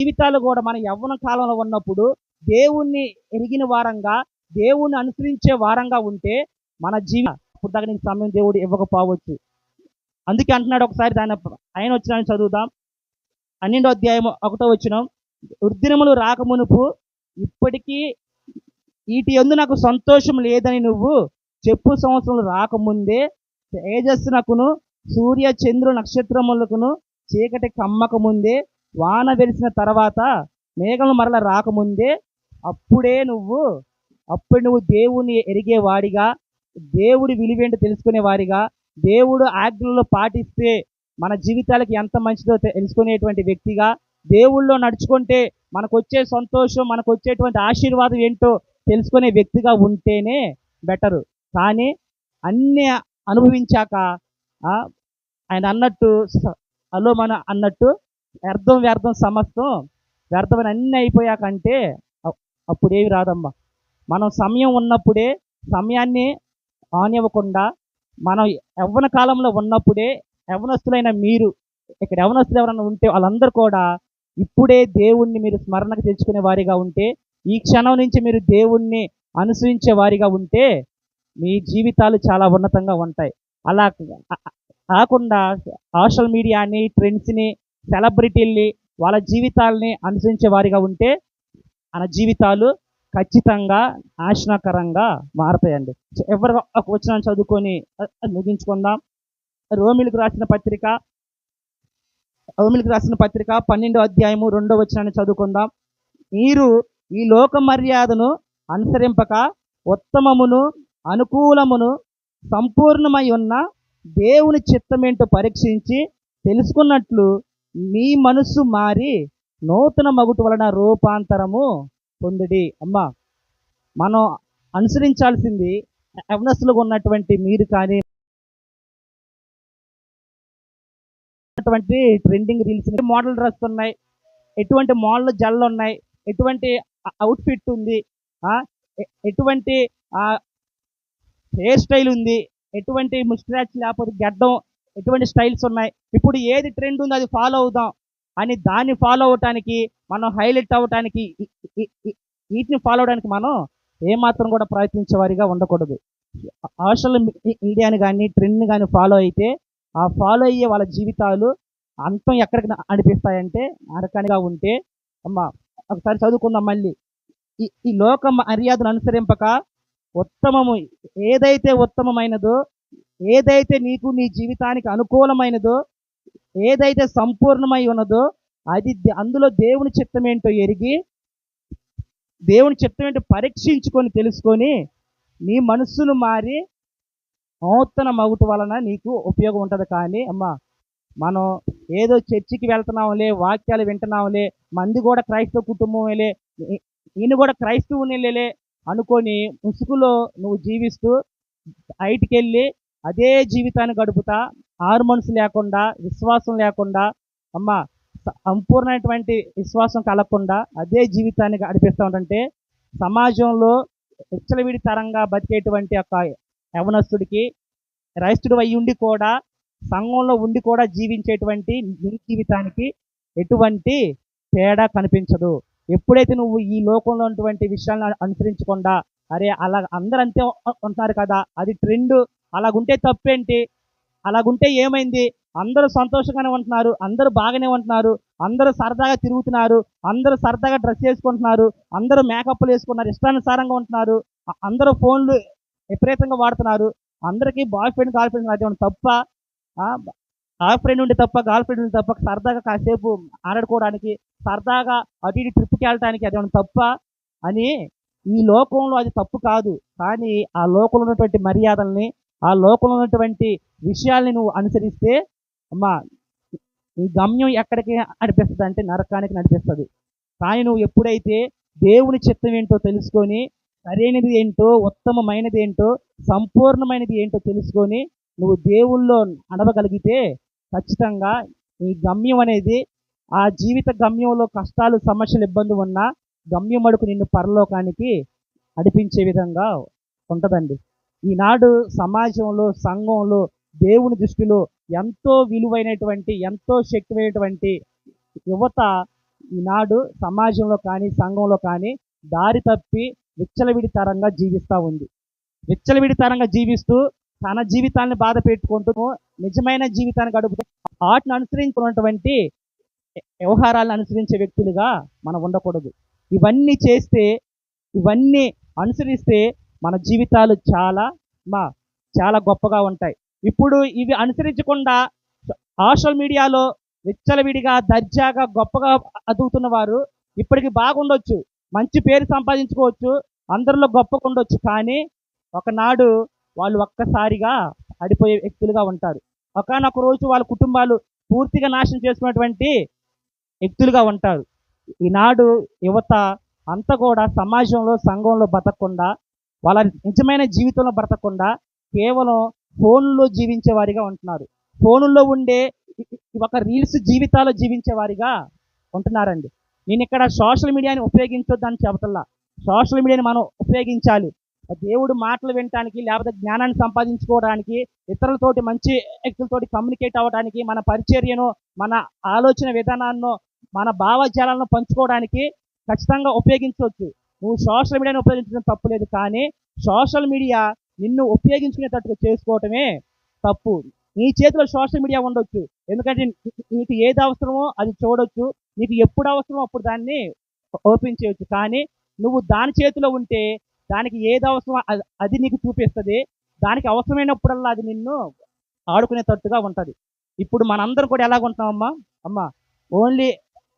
జీవితాలు కూడా మన యవ్వన కాలంలో ఉన్నప్పుడు దేవుణ్ణి ఎరిగిన వారంగా దేవుణ్ణి అనుసరించే వారంగా ఉంటే మన జీవి ఇప్పుడు దాకా నీకు సమయం దేవుడు ఇవ్వకపోవచ్చు. అందుకే అంటున్నాడు ఒకసారి దాని ఆయన వచ్చిన చదువుదాం. పన్నెండో అధ్యాయం ఒకటో వచ్చిన ఉద్దినములు రాకమునుపు ఇప్పటికీ వీటి ఎందు నాకు సంతోషం లేదని నువ్వు చెప్పు సంవత్సరం రాకముందే తేజస్సునకును సూర్య చంద్రు నక్షత్రములకును చీకటి కమ్మక ముందే వాన వెలిసిన తర్వాత మేఘములు మరల రాకముందే అప్పుడే నువ్వు అప్పుడు నువ్వు దేవుని ఎరిగేవాడిగా దేవుడి విలువేంటో తెలుసుకునేవాడిగా దేవుడు ఆజ్ఞలు పాటిస్తే మన జీవితాలకి ఎంత మంచిదో తెలుసుకునేటువంటి వ్యక్తిగా దేవుళ్ళో నడుచుకుంటే మనకు వచ్చే సంతోషం మనకు వచ్చేటువంటి ఆశీర్వాదం ఏంటో తెలుసుకునే వ్యక్తిగా ఉంటేనే బెటరు. కానీ అన్ని అనుభవించాక ఆయన అన్నట్టు హలో అలో మన అన్నట్టు వ్యర్థం వ్యర్థం సమస్తం. వ్యర్థమైన అన్నీ అయిపోయాకంటే అంటే అప్పుడేమి రాదమ్మా. మనం సమయం ఉన్నప్పుడే సమయాన్ని ఆనివ్వకుండా మనం యవ్వన కాలంలో ఉన్నప్పుడే యవనస్తులైన మీరు ఇక్కడ యవనస్తులు ఎవరైనా ఉంటే వాళ్ళందరూ కూడా ఇప్పుడే దేవుణ్ణి మీరు స్మరణకు తెచ్చుకునే వారిగా ఉంటే ఈ క్షణం నుంచి మీరు దేవుణ్ణి అనుసరించే వారిగా ఉంటే మీ జీవితాలు చాలా ఉన్నతంగా ఉంటాయి. అలా కాకుండా సోషల్ మీడియాని ట్రెండ్స్ని సెలబ్రిటీల్ని వాళ్ళ జీవితాలని అనుసరించే వారిగా ఉంటే మన జీవితాలు ఖచ్చితంగా నాశనకరంగా మారతాయండి. ఎవరు ఒక వచ్చిన చదువుకొని ముగించుకుందాం. రోమిలకు రాసిన పత్రిక రోమిలకు రాసిన పత్రిక పన్నెండో అధ్యాయము రెండో వచనాన్ని చదువుకుందాం. మీరు ఈ లోక మర్యాదను అనుసరింపక ఉత్తమమును అనుకూలమును సంపూర్ణమై ఉన్న దేవుని చిత్తమేంటో పరీక్షించి తెలుసుకున్నట్లు మీ మనస్సు మారి నూతన మగుటు వలన రూపాంతరము పొందిడి. అమ్మ మనం అనుసరించాల్సింది యవనస్తులుగా ఉన్నటువంటి మీరు కానీ అటువంటి ట్రెండింగ్ రీల్స్ మోడల్ డ్రెస్ ఉన్నాయి ఎటువంటి మోడల్ జల్లు ఉన్నాయి ఎటువంటి అవుట్ఫిట్ ఉంది ఎటువంటి హెయిర్ స్టైల్ ఉంది ఎటువంటి ముస్టాచ్ లేకపోతే గడ్డం ఎటువంటి స్టైల్స్ ఉన్నాయి? ఇప్పుడు ఏది ట్రెండ్ ఉందో అది ఫాలో అవుదాం. అని దాన్ని ఫాలో అవటానికి మనం హైలైట్ అవ్వటానికి వీటిని ఫాలో అవడానికి మనం ఏమాత్రం కూడా ప్రయత్నించే వారిగా ఉండకూడదు. సోషల్ మీడియాని కానీ ట్రెండ్ని కానీ ఫాలో అయితే ఆ ఫాలో అయ్యే వాళ్ళ జీవితాలు అంతం ఎక్కడికి అనిపిస్తాయంటే నరకనిగా ఉంటే అమ్మ ఒకసారి చదువుకుందాం మళ్ళీ. ఈ ఈ లోక మర్యాదను అనుసరింపక ఉత్తమము ఏదైతే ఉత్తమమైనదో ఏదైతే నీకు నీ జీవితానికి అనుకూలమైనదో ఏదైతే సంపూర్ణమై ఉన్నదో అది దే- అందులో దేవుని చిత్తం ఏంటో ఎరిగి దేవుని చిత్తం ఏంటో పరీక్షించుకొని తెలుసుకొని నీ మనస్సును మారి నూతన మగుట వలన నీకు ఉపయోగం ఉంటుంది కానీ అమ్మా మనం ఏదో చర్చికి వెళ్తున్నాంలే వాక్యాలు వింటున్నాంలే మంది కూడా క్రైస్తవ కుటుంబంలే నేను కూడా క్రైస్తవునిలే అనుకొని ముసుగులో నువ్వు జీవిస్తూ బయటికి వెళ్ళి అదే జీవితాన్ని గడుపుతా హార్మోన్స్ లేకుండా విశ్వాసం లేకుండా అమ్మ సంపూర్ణమైనటువంటి విశ్వాసం కలగకుండా అదే జీవితాన్ని గడిపిస్తూ ఉంటే సమాజంలో హెచ్చలవిడి తరంగా బతికేటువంటి ఒక యవనస్తుడికి రైస్తుడు అయి ఉండి కూడా సంఘంలో ఉండి కూడా జీవించేటువంటి నీ జీవితానికి ఎటువంటి తేడా కనిపించదు. ఎప్పుడైతే నువ్వు ఈ లోకంలో ఉన్నటువంటి విషయాలను అనుసరించకుండా అరే అలా అందరూ అంతే ఉంటున్నారు కదా అది ట్రెండ్ అలాగుంటే తప్పేంటి? అలాగుంటే ఏమైంది? అందరూ సంతోషంగానే ఉంటున్నారు అందరూ బాగానే ఉంటున్నారు అందరూ సరదాగా తిరుగుతున్నారు అందరూ సరదాగా డ్రెస్ వేసుకుంటున్నారు అందరూ మేకప్లు వేసుకున్నారు ఇష్టానుసారంగా ఉంటున్నారు అందరూ ఫోన్లు విపరీతంగా వాడుతున్నారు. అందరికీ బాయ్ ఫ్రెండ్ గర్ల్ ఫ్రెండ్ అది తప్ప బాయ్ ఫ్రెండ్ ఉండి తప్ప గర్ల్ ఫ్రెండ్ ఉండి తప్ప సరదాగా కాసేపు ఆడుకోవడానికి సరదాగా అటు ఇటు ట్రిప్కి వెళ్ళడానికి అది తప్ప? అని ఈ లోకంలో అది తప్పు కాదు. కానీ ఆ లోకంలో ఉన్నటువంటి మర్యాదల్ని ఆ లోకంలో ఉన్నటువంటి విషయాల్ని నువ్వు అనుసరిస్తే అమ్మా నీ గమ్యం ఎక్కడికి నడిపిస్తుంది అంటే నరకానికి నడిపిస్తుంది. కానీ నువ్వు ఎప్పుడైతే దేవుని చిత్తం ఏంటో తెలుసుకొని సరైనది ఏంటో ఉత్తమమైనది ఏంటో సంపూర్ణమైనది ఏంటో తెలుసుకొని నువ్వు దేవుల్లో నడవగలిగితే ఖచ్చితంగా నీ గమ్యం అనేది ఆ జీవిత గమ్యంలో కష్టాలు సమస్యలు ఇబ్బంది ఉన్నా గమ్యం అడుగు నిన్ను పరలోకానికి నడిపించే విధంగా ఉంటుందండి. ఈనాడు సమాజంలో సంఘంలో దేవుని దృష్టిలో ఎంతో విలువైనటువంటి ఎంతో శక్తిమైనటువంటి యువత ఈనాడు సమాజంలో కానీ సంఘంలో కానీ దారి తప్పి విచ్చలవిడితరంగా జీవిస్తూ ఉంది. విచ్చలవిడితరంగా జీవిస్తూ తన జీవితాన్ని బాధ పెట్టుకుంటూ నిజమైన జీవితాన్ని గడుపుతూ వాటిని అనుసరించుకున్నటువంటి వ్యవహారాలను అనుసరించే వ్యక్తులుగా మనం ఉండకూడదు. ఇవన్నీ చేస్తే ఇవన్నీ అనుసరిస్తే మన జీవితాలు చాలా మా చాలా గొప్పగా ఉంటాయి. ఇప్పుడు ఇవి అనుసరించకుండా సోషల్ మీడియాలో విచ్చలవిడిగా దర్జాగా గొప్పగా అదుగుతున్న వారు ఇప్పటికి బాగుండొచ్చు. మంచి పేరు సంపాదించుకోవచ్చు. అందరిలో గొప్పగా ఉండొచ్చు కానీ ఒకనాడు వాళ్ళు ఒక్కసారిగా అడిపోయే వ్యక్తులుగా ఉంటారు. ఒకనొక రోజు వాళ్ళ కుటుంబాలు పూర్తిగా నాశనం చేసుకున్నటువంటి వ్యక్తులుగా ఉంటారు. ఈనాడు యువత అంతా కూడా సమాజంలో సంఘంలో బతకకుండా వాళ్ళ నిజమైన జీవితంలో బ్రతకకుండా కేవలం ఫోన్లో జీవించే వారిగా ఉంటున్నారు. ఫోనుల్లో ఉండే ఒక రీల్స్ జీవితాలు జీవించే వారిగా ఉంటున్నారండి. నేను ఇక్కడ సోషల్ మీడియాని ఉపయోగించొద్దని చెబుతల్లా సోషల్ మీడియాని మనం ఉపయోగించాలి. దేవుడు మాటలు వినటానికి లేకపోతే జ్ఞానాన్ని సంపాదించుకోవడానికి ఇతరులతోటి మంచి వ్యక్తులతోటి కమ్యూనికేట్ అవ్వడానికి మన పరిచర్యను మన ఆలోచన విధానాలను మన భావజాలను పంచుకోవడానికి ఖచ్చితంగా ఉపయోగించవచ్చు. నువ్వు సోషల్ మీడియాను ఉపయోగించడం తప్పులేదు కానీ సోషల్ మీడియా నిన్ను ఉపయోగించుకునేటట్టుగా చేసుకోవటమే తప్పు. నీ చేతిలో సోషల్ మీడియా ఉండొచ్చు. ఎందుకంటే నీకు ఏది అవసరమో అది చూడొచ్చు. నీకు ఎప్పుడు అవసరమో అప్పుడు దాన్ని ఓపెన్ చేయొచ్చు. కానీ నువ్వు దాని చేతిలో ఉంటే దానికి ఏది అవసరమో అది- అది నీకు చూపిస్తుంది. దానికి అవసరమైనప్పుడల్లా అది నిన్ను ఆడుకునేటట్టుగా ఉంటుంది. ఇప్పుడు మనందరం కూడా ఎలాగ ఉంటామమ్మా అమ్మా ఓన్లీ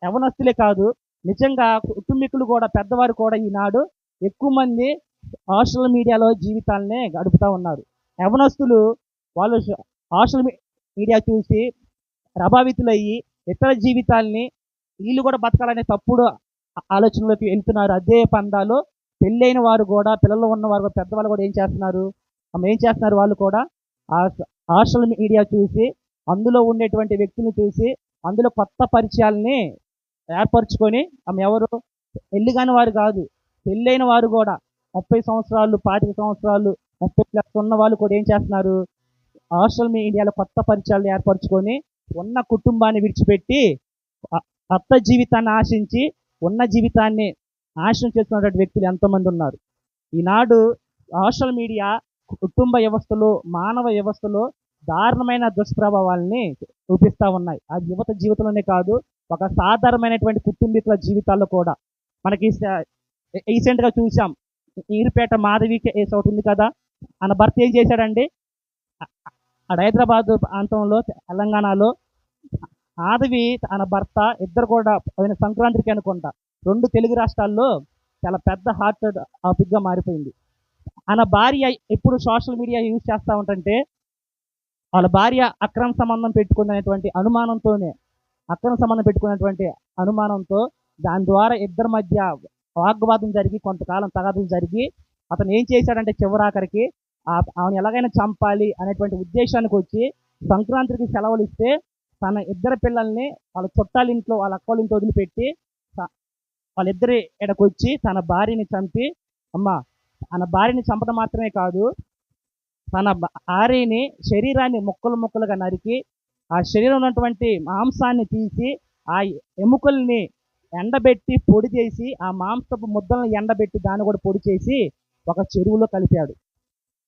యవనస్తులే కాదు నిజంగా కుటుంబీకులు కూడా పెద్దవారు కూడా ఈనాడు ఎక్కువ మంది సోషల్ మీడియాలో జీవితాలనే గడుపుతూ ఉన్నారు. యవనస్తులు వాళ్ళు సోషల్ మీడియా చూసి ప్రభావితులయ్యి ఇతర జీవితాల్ని వీళ్ళు కూడా బతకాలనే తప్పుడు ఆలోచనలోకి వెళ్తున్నారు. అదే పందాలో పెళ్ళైన వారు కూడా పిల్లలు ఉన్నవారు పెద్దవాళ్ళు కూడా ఏం చేస్తున్నారు? ఏం చేస్తున్నారు? వాళ్ళు కూడా ఆ సోషల్ మీడియా చూసి అందులో ఉండేటువంటి వ్యక్తులను చూసి అందులో కొత్త పరిచయాల్ని ఏర్పరచుకొని ఆమె ఎవరు? పెళ్ళి కాని వారు కాదు. పెళ్ళైన వారు కూడా ముప్పై సంవత్సరాలు పాతిక సంవత్సరాలు ముప్పై ప్లస్ ఉన్న వాళ్ళు కూడా ఏం చేస్తున్నారు? సోషల్ మీడియాలో కొత్త పరిచయాలు ఏర్పరచుకొని ఉన్న కుటుంబాన్ని విడిచిపెట్టి కొత్త జీవితాన్ని ఆశించి ఉన్న జీవితాన్ని నాశనం చేస్తున్నటువంటి వ్యక్తులు ఎంతోమంది ఉన్నారు. ఈనాడు సోషల్ మీడియా కుటుంబ వ్యవస్థలో మానవ వ్యవస్థలో దారుణమైన దుష్ప్రభావాల్ని చూపిస్తూ ఉన్నాయి. అది యువత జీవితంలోనే కాదు ఒక సాధారణమైనటువంటి కుటుంబీకుల జీవితాల్లో కూడా మనకి రీసెంట్గా చూసాం ఈరుపేట మాధవి కేసు ఒకటి ఉంది కదా? ఆయన భర్త ఏం చేశాడండి? హైదరాబాద్ ప్రాంతంలో తెలంగాణలో మాధవి తన భర్త ఇద్దరు కూడా పోయిన సంక్రాంతికి అనుకుంటా. రెండు తెలుగు రాష్ట్రాల్లో చాలా పెద్ద హార్ట్ టాపిక్గా మారిపోయింది. ఆయన భార్య ఎప్పుడు సోషల్ మీడియా యూజ్ చేస్తూ ఉంటుంటే వాళ్ళ భార్య అక్రమ సంబంధం పెట్టుకుందనేటువంటి అనుమానంతోనే అక్రమ సంబంధం పెట్టుకున్నటువంటి అనుమానంతో దాని ద్వారా ఇద్దరి మధ్య వాగ్వాదం జరిగి కొంతకాలం తగాదులు జరిగి అతను ఏం చేశాడంటే చివరాఖరికి ఆ- ఆమెను ఎలాగైనా చంపాలి అనేటువంటి ఉద్దేశానికి వచ్చి సంక్రాంతికి సెలవులు ఇస్తే తన ఇద్దరు పిల్లల్ని వాళ్ళ చుట్టాల ఇంట్లో వాళ్ళ అక్కల ఇంట్లో వదిలిపెట్టి వాళ్ళిద్దరి ఎడకు వచ్చి తన భార్యని చంపి అమ్మ తన భార్యని చంపడం మాత్రమే కాదు తన భార్యని శరీరాన్ని ముక్కలు ముక్కలుగా నరికి ఆ శరీరం ఉన్నటువంటి మాంసాన్ని తీసి ఆ ఎముకల్ని ఎండబెట్టి పొడి చేసి ఆ మాంసపు ముద్దలను ఎండబెట్టి దాన్ని కూడా పొడి చేసి ఒక చెరువులో కలిపాడు.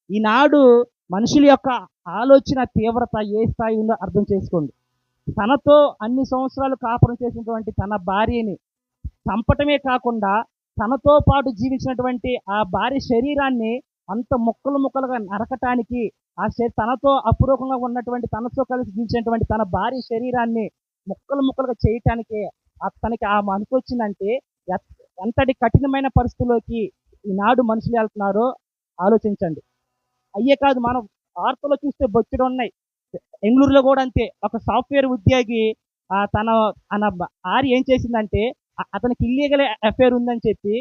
ఈనాడు మనుషుల యొక్క ఆలోచన తీవ్రత ఏ స్థాయి ఉందో అర్థం చేసుకోండి. తనతో అన్ని సంవత్సరాలు కాపురం చేసినటువంటి తన భార్యని చంపటమే కాకుండా తనతో పాటు జీవించినటువంటి ఆ భార్య శరీరాన్ని అంత ముక్కలు ముక్కలుగా నరకటానికి ఆ శరీ తనతో అపురూపంగా ఉన్నటువంటి తనతో కలిసి జీవించినటువంటి తన భార్య శరీరాన్ని ముక్కలు ముక్కలుగా చేయటానికి తనకి ఆ మనసు వచ్చిందంటే ఎంతటి కఠినమైన పరిస్థితుల్లోకి ఈనాడు మనుషులు వెళ్తున్నారో ఆలోచించండి. అయ్యే కాదు మనం వార్తలో చూస్తే బొచ్చుడు ఉన్నాయి. బెంగళూరులో కూడా అంతే. ఒక సాఫ్ట్వేర్ ఉద్యోగి తన తన భార్య ఏం చేసిందంటే అతనికి ఇల్లీగల్ అఫైర్ ఉందని చెప్పి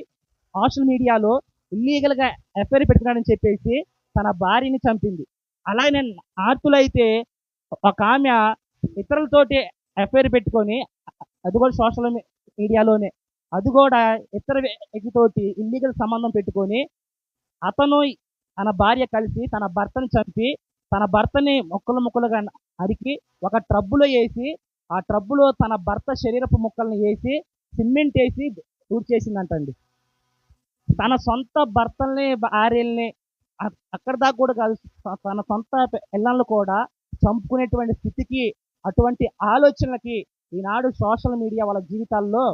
సోషల్ మీడియాలో ఇల్లీగల్గా అఫైర్ పెట్టుకున్నాడని చెప్పేసి తన భార్యని చంపింది. అలాగే నార్తులు ఒక ఆమె ఇతరులతోటి ఎఫ్ఐఆర్ పెట్టుకొని అది కూడా సోషల్ మీడియాలోనే అది కూడా ఇతర వ్యక్తితోటి ఇల్లీగల్ సంబంధం పెట్టుకొని అతను తన భార్య కలిసి తన భర్తని చంపి తన భర్తని ముక్కలు ముక్కలుగా అరికి ఒక ట్రబ్బులో వేసి ఆ ట్రబ్బులో తన భర్త శరీరపు ముక్కల్ని వేసి సిమెంట్ వేసి పూర్తి చేసిందంటండి తన సొంత భర్తల్ని భార్యల్ని అక్కడ దాకా కూడా కాదు. తన సొంత పిల్లలను కూడా చంపుకునేటువంటి స్థితికి అటువంటి ఆలోచనలకి ఈనాడు సోషల్ మీడియా వాళ్ళ జీవితాల్లో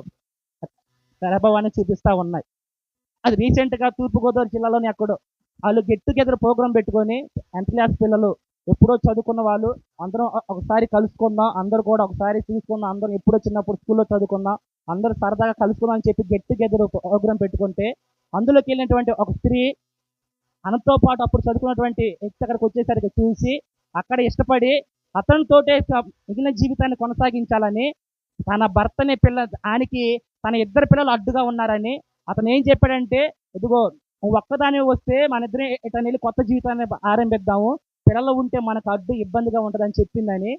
ప్రభావాన్ని చూపిస్తూ ఉన్నాయి. అది రీసెంట్గా తూర్పుగోదావరి జిల్లాలోని అక్కడ వాళ్ళు గెట్ టుగెదర్ ప్రోగ్రామ్ పెట్టుకొని టెన్త్ క్లాస్ పిల్లలు ఎప్పుడో చదువుకున్న వాళ్ళు అందరం ఒకసారి కలుసుకుందాం అందరూ కూడా ఒకసారి చూసుకుందాం అందరం ఎప్పుడో చిన్నప్పుడు స్కూల్లో చదువుకుందాం అందరూ సరదాగా కలుసుకుందాం అని చెప్పి గెట్ టుగెదర్ ప్రోగ్రామ్ పెట్టుకుంటే అందులోకి వెళ్ళినటువంటి ఒక స్త్రీ అనంతో పాటు అప్పుడు చదువుకున్నటువంటి వ్యక్తి అక్కడికి వచ్చేసరికి చూసి అక్కడ ఇష్టపడి అతనితోటే మిగిలిన జీవితాన్ని కొనసాగించాలని తన భర్తని పిల్ల ఆయనకి తన ఇద్దరు పిల్లలు అడ్డుగా ఉన్నారని అతను ఏం చెప్పాడంటే ఇదిగో నువ్వు ఒక్కదాని వస్తే మన ఇద్దరం ఇతను వెళ్ళి కొత్త జీవితాన్ని ఆరంభిద్దాము. పిల్లలు ఉంటే మనకు అడ్డు ఇబ్బందిగా ఉంటుందని చెప్పిందని.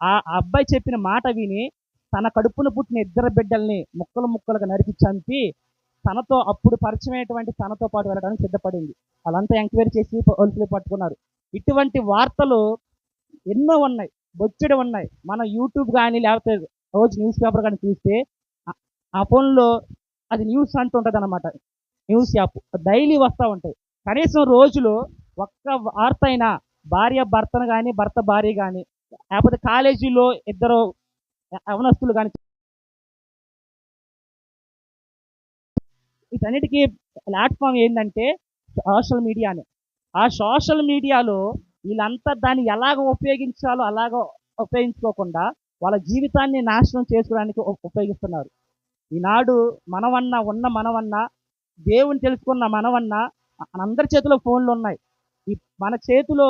ఆ ఆ అబ్బాయి చెప్పిన మాట విని తన కడుపున పుట్టిన ఇద్దరు బిడ్డల్ని ముక్కలు ముక్కలుగా నరికి చంపి తనతో అప్పుడు పరిచయమైనటువంటి తనతో పాటు వెళ్ళడానికి సిద్ధపడింది. వాళ్ళంతా ఎంక్వైరీ చేసి ఒలుపులు పట్టుకున్నారు. ఇటువంటి వార్తలు ఎన్నో ఉన్నాయి. బొచ్చెడు ఉన్నాయి. మన యూట్యూబ్ కానీ లేకపోతే రోజు న్యూస్ పేపర్ కానీ చూస్తే ఆ- ఆ ఫోన్లో అది న్యూస్ అంటుంటుంది అనమాట న్యూస్ యాప్. డైలీ వస్తూ ఉంటాయి. కనీసం రోజులో ఒక్క వార్త అయినా భార్య భర్తను కానీ భర్త భార్య కానీ లేకపోతే కాలేజీలో ఇద్దరు అవనస్తులు కానీ వీటన్నిటికీ ప్లాట్ఫామ్ ఏంటంటే సోషల్ మీడియానే. ఆ సోషల్ మీడియాలో వీళ్ళంతా దాన్ని ఎలాగ ఉపయోగించాలో అలాగ ఉపయోగించుకోకుండా వాళ్ళ జీవితాన్ని నాశనం చేసుకోవడానికి ఉపయోగిస్తున్నారు. ఈనాడు మనవన్న ఉన్న మనవన్న దేవుని తెలుసుకున్న మనవన్న అందరి చేతిలో ఫోన్లు ఉన్నాయి. ఈ మన చేతిలో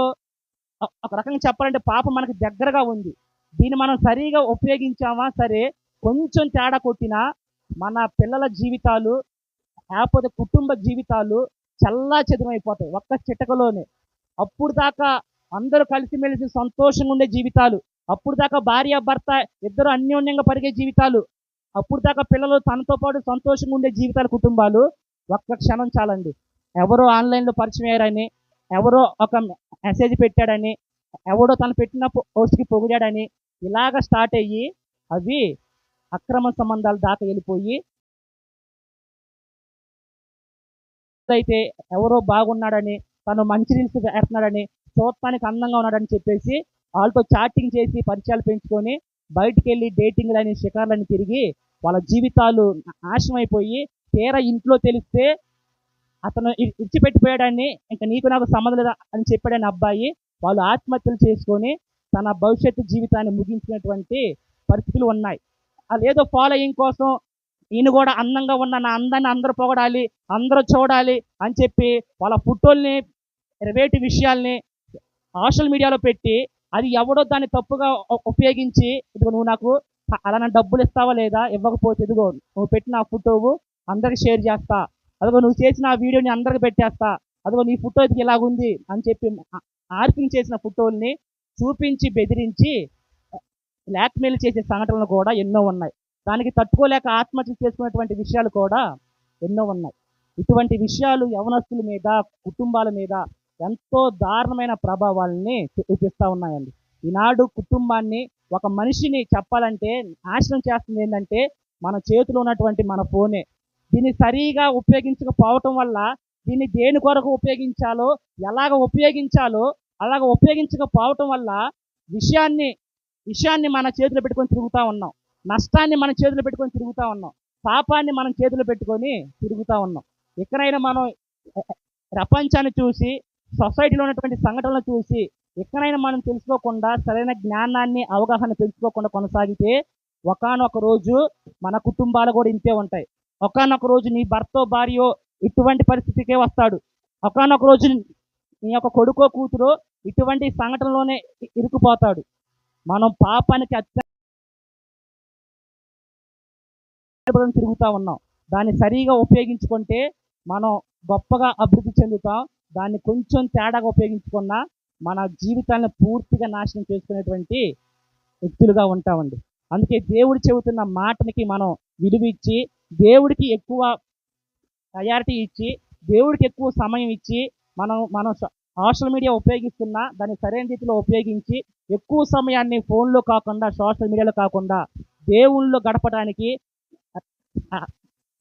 ఒక రకంగా చెప్పాలంటే పాప మనకి దగ్గరగా ఉంది. దీన్ని మనం సరిగా ఉపయోగించామా సరే కొంచెం తేడా కొట్టినా మన పిల్లల జీవితాలు లేకపోతే కుటుంబ జీవితాలు చల్లా చెదురైపోతాయి ఒక్క చిటకలోనే. అప్పుడు దాకా అందరూ కలిసిమెలిసి సంతోషంగా ఉండే జీవితాలు అప్పుడు దాకా భార్య భర్త ఇద్దరు అన్యోన్యంగా పరిగే జీవితాలు అప్పుడు దాకా పిల్లలు తనతో పాటు సంతోషంగా ఉండే జీవితాలు కుటుంబాలు ఒక్క క్షణం చాలండి. ఎవరో ఆన్లైన్లో పరిచయం అయ్యారని ఎవరో ఒక మెసేజ్ పెట్టాడని ఎవడో తను పెట్టిన పోస్ట్కి పొగిడాడని ఇలాగ స్టార్ట్ అయ్యి అవి అక్రమ సంబంధాలు దాకా వెళ్ళిపోయి అయితే ఎవరో బాగున్నాడని తను మంచి రీల్స్ వేస్తున్నాడని చూడటానికి అందంగా ఉన్నాడని చెప్పేసి వాళ్ళతో చాటింగ్ చేసి పరిచయాలు పెంచుకొని బయటికి వెళ్ళి డేటింగ్లని షికార్లని తిరిగి వాళ్ళ జీవితాలు నాశనం అయిపోయి తీరా ఇంట్లో తెలిస్తే అతను ఇచ్చిపెట్టిపోయాడని ఇంకా నీకు నాకు సంబంధం లేదా అని చెప్పాడని అబ్బాయి వాళ్ళు ఆత్మహత్యలు చేసుకొని తన భవిష్యత్తు జీవితాన్ని ముగించినటువంటి పరిస్థితులు ఉన్నాయి. అది ఏదో ఫాలోయింగ్ కోసం ఈయన కూడా అందంగా ఉన్న నా అందాన్ని అందరూ పొగడాలి అందరూ చూడాలి అని చెప్పి వాళ్ళ ఫోటోల్ని ప్రైవేట్ విషయాల్ని సోషల్ మీడియాలో పెట్టి అది ఎవడో దాన్ని తప్పుగా ఉపయోగించి ఇదిగో నువ్వు నాకు అలా నా డబ్బులు ఇస్తావా లేదా ఇవ్వకపోతే ఇదిగో నువ్వు పెట్టిన ఆ ఫోటోవు అందరికి షేర్ చేస్తా అదిగో నువ్వు చేసిన ఆ వీడియోని అందరికి పెట్టేస్తా అదిగో నీ ఫోటో ఇది ఇలాగుంది అని చెప్పి ఆర్పింగ్ చేసిన ఫోటోల్ని చూపించి బెదిరించి బ్లాక్మెయిల్ చేసే సంఘటనలు కూడా ఎన్నో ఉన్నాయి. దానికి తట్టుకోలేక ఆత్మహత్య చేసుకున్నటువంటి విషయాలు కూడా ఎన్నో ఉన్నాయి. ఇటువంటి విషయాలు యవనస్తుల మీద కుటుంబాల మీద ఎంతో దారుణమైన ప్రభావాలని చూపిస్తూ ఉన్నాయండి. ఈనాడు కుటుంబాన్ని ఒక మనిషిని చెప్పాలంటే నాశనం చేస్తుంది ఏంటంటే మన చేతిలో ఉన్నటువంటి మన ఫోనే. దీన్ని సరిగా ఉపయోగించకపోవటం వల్ల దీన్ని దేని కొరకు ఉపయోగించాలో ఎలాగ ఉపయోగించాలో అలాగ ఉపయోగించకపోవటం వల్ల విషయాన్ని విషయాన్ని మన చేతిలో పెట్టుకొని తిరుగుతూ ఉన్నాం. నష్టాన్ని మన చేతిలో పెట్టుకొని తిరుగుతూ ఉన్నాం. పాపాన్ని మనం చేతిలో పెట్టుకొని తిరుగుతూ ఉన్నాం. ఎక్కడైనా మనం ప్రపంచాన్ని చూసి సొసైటీలో ఉన్నటువంటి సంఘటనలు చూసి ఎక్కడైనా మనం తెలుసుకోకుండా సరైన జ్ఞానాన్ని అవగాహన పెంచుకోకుండా కొనసాగితే ఒకానొక రోజు మన కుటుంబాలు కూడా ఇంతే ఉంటాయి. ఒకానొక రోజు నీ భర్త భార్యో ఇటువంటి పరిస్థితికే వస్తాడు. ఒకానొక రోజు నీ యొక్క కొడుకో కూతురో ఇటువంటి సంఘటనలోనే ఇరుకుపోతాడు మనం పాపానికి అత్యంత తిరుగుతూ ఉన్నాం. దాన్ని సరిగా ఉపయోగించుకుంటే మనం గొప్పగా అభివృద్ధి చెందుతాం. దాన్ని కొంచెం తేడాగా ఉపయోగించుకున్నా మన జీవితాన్ని పూర్తిగా నాశనం చేసుకునేటువంటి వ్యక్తులుగా ఉంటామండి. అందుకే దేవుడు చెబుతున్న మాటనికి మనం విలువ ఇచ్చి దేవుడికి ఎక్కువ ప్రయారిటీ ఇచ్చి దేవుడికి ఎక్కువ సమయం ఇచ్చి మనం మనం సోషల్ మీడియా ఉపయోగిస్తున్నా దాన్ని సరైన రీతిలో ఉపయోగించి ఎక్కువ సమయాన్ని ఫోన్లో కాకుండా సోషల్ మీడియాలో కాకుండా దేవుళ్ళు గడపడానికి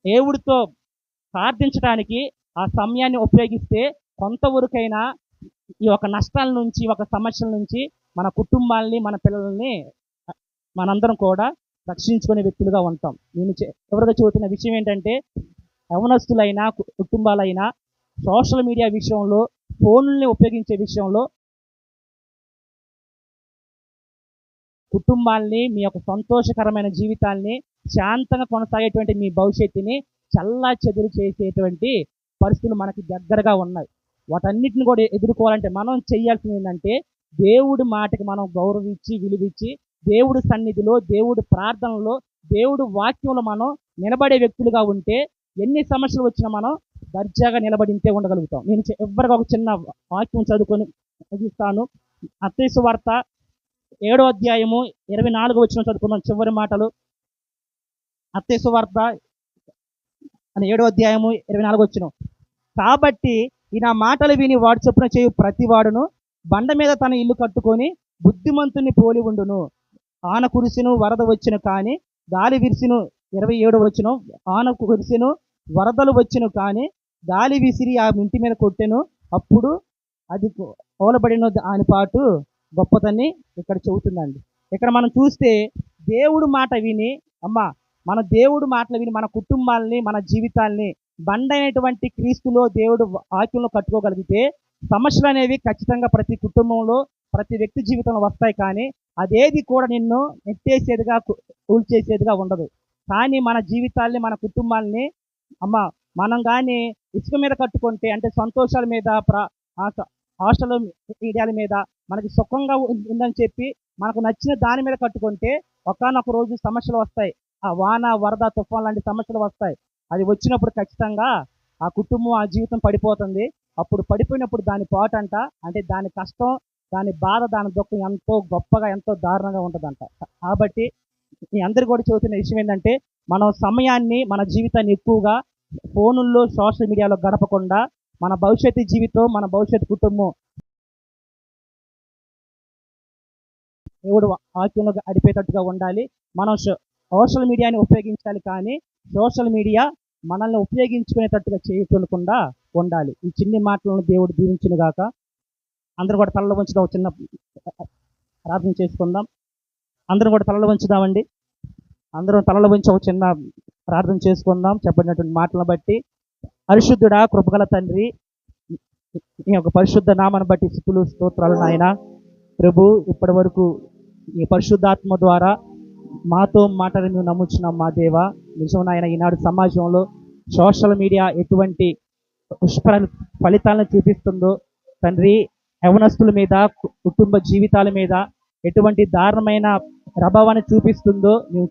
దేవుడితో ప్రార్థించడానికి ఆ సమయాన్ని ఉపయోగిస్తే కొంతవరకైనా ఈ ఒక నష్టాల నుంచి ఒక సమస్యల నుంచి మన కుటుంబాలని మన పిల్లల్ని మనందరం కూడా రక్షించుకునే వ్యక్తులుగా ఉంటాం. నేను చె- ఎవరిగా చెబుతున్న విషయం ఏంటంటే యవనస్తులైనా కుటుంబాలైనా సోషల్ మీడియా విషయంలో ఫోన్లని ఉపయోగించే విషయంలో కుటుంబాల్ని మీ యొక్క సంతోషకరమైన జీవితాల్ని శాంతంగా కొనసాగేటువంటి మీ భవిష్యత్తుని చల్లా చెదురు చేసేటువంటి పరిస్థితులు మనకి దగ్గరగా ఉన్నాయి. వాటన్నిటిని కూడా ఎదుర్కోవాలంటే మనం చేయాల్సింది ఏంటంటే దేవుడి మాటకి మనం గౌరవించి విలువించి దేవుడి సన్నిధిలో దేవుడి ప్రార్థనలో దేవుడి వాక్యంలో మనం నిలబడే వ్యక్తులుగా ఉంటే ఎన్ని సమస్యలు వచ్చినా మనం దర్జాగా నిలబడింతే ఉండగలుగుతాం. నేను చె- ఎవరికి ఒక చిన్న వాక్యం చదువుకొని ముగిస్తాను. అత్తేసు వార్త ఏడో అధ్యాయము ఇరవై నాలుగు వచ్చిన చదువుకున్నాం చివరి మాటలు అత్తయ్య సువార్త అని ఏడో అధ్యాయము ఇరవై నాలుగు వచ్చిన. కాబట్టి ఈ నా మాటలు విని వాడు చొప్పున చేయు ప్రతివాడును బండ మీద తన ఇల్లు కట్టుకొని బుద్ధిమంతుని పోలి ఉండును. ఆన కురిసిను వరద వచ్చును కానీ గాలి విరిసిను ఇరవై ఏడు వచ్చును. ఆన కురిసిను వరదలు వచ్చును కానీ గాలి విసిరి ఆ ఇంటి మీద కొట్టెను. అప్పుడు అది ఓలబడిన దాని పాటు గొప్పతని ఇక్కడ చెబుతుందండి. ఇక్కడ మనం చూస్తే దేవుడు మాట విని అమ్మా మన దేవుడు మాటలు విని మన కుటుంబాలని మన జీవితాల్ని బండైనటువంటి క్రీస్తులో దేవుడు వాక్యంలో కట్టుకోగలిగితే సమస్యలు అనేవి ఖచ్చితంగా ప్రతి కుటుంబంలో ప్రతి వ్యక్తి జీవితంలో వస్తాయి కానీ అదేది కూడా నిన్ను నెట్టేసేదిగా కూల్చేసేదిగా ఉండదు. కానీ మన జీవితాల్ని మన కుటుంబాల్ని అమ్మ మనం కానీ ఇసుక మీద కట్టుకుంటే అంటే సంతోషాల మీద ప్ర హాస్టల్ మీడియాల మీద మనకి సుఖంగా ఉందని చెప్పి మనకు నచ్చిన దాని మీద కట్టుకుంటే ఒకనొక రోజు సమస్యలు వస్తాయి. ఆ వాన వరద తుఫాన్ లాంటి సమస్యలు వస్తాయి. అది వచ్చినప్పుడు ఖచ్చితంగా ఆ కుటుంబం ఆ జీవితం పడిపోతుంది. అప్పుడు పడిపోయినప్పుడు దాని పాటంట అంటే దాని కష్టం దాని బాధ దాని దుఃఖం ఎంతో గొప్పగా ఎంతో దారుణంగా ఉంటుందంట. కాబట్టి మీ అందరు కూడా చెబుతున్న విషయం ఏంటంటే మనం సమయాన్ని మన జీవితాన్ని ఎక్కువగా ఫోనుల్లో సోషల్ మీడియాలో గడపకుండా మన భవిష్యత్తు జీవితం మన భవిష్యత్తు కుటుంబం దేవుడు వాక్యంలో అడిపేటట్టుగా ఉండాలి. మనం సోషల్ మీడియాని ఉపయోగించాలి కానీ సోషల్ మీడియా మనల్ని ఉపయోగించుకునేటట్టుగా చేయకుండా ఉండాలి. ఈ చిన్ని మాటలను దేవుడు దీవించిన గాక అందరూ కూడా తలలో ఉంచుదాం ఒక చిన్న ప్రార్థన చేసుకుందాం. అందరూ కూడా తలలో ఉంచుదామండి అందరం తలలో ఉంచి ఒక చిన్న ప్రార్థన చేసుకుందాం. చెప్పినటువంటి మాటలను బట్టి పరిశుద్ధుడా కృపగల తండ్రి ఈ యొక్క పరిశుద్ధ నామాన్ని బట్టి స్థుతులు స్తోత్రాలు నాయన. ప్రభు ఇప్పటి వరకు ఈ పరిశుద్ధాత్మ ద్వారా మాతో మాటలు మేము నమ్ముచున్నాం మా దేవ. నిజం నాయన ఈనాడు సమాజంలో సోషల్ మీడియా ఎటువంటి పుష్ప ఫలితాలను చూపిస్తుందో తండ్రి యవనస్తుల మీద కుటుంబ జీవితాల మీద ఎటువంటి దారుణమైన ప్రభావాన్ని చూపిస్తుందో నువ్వు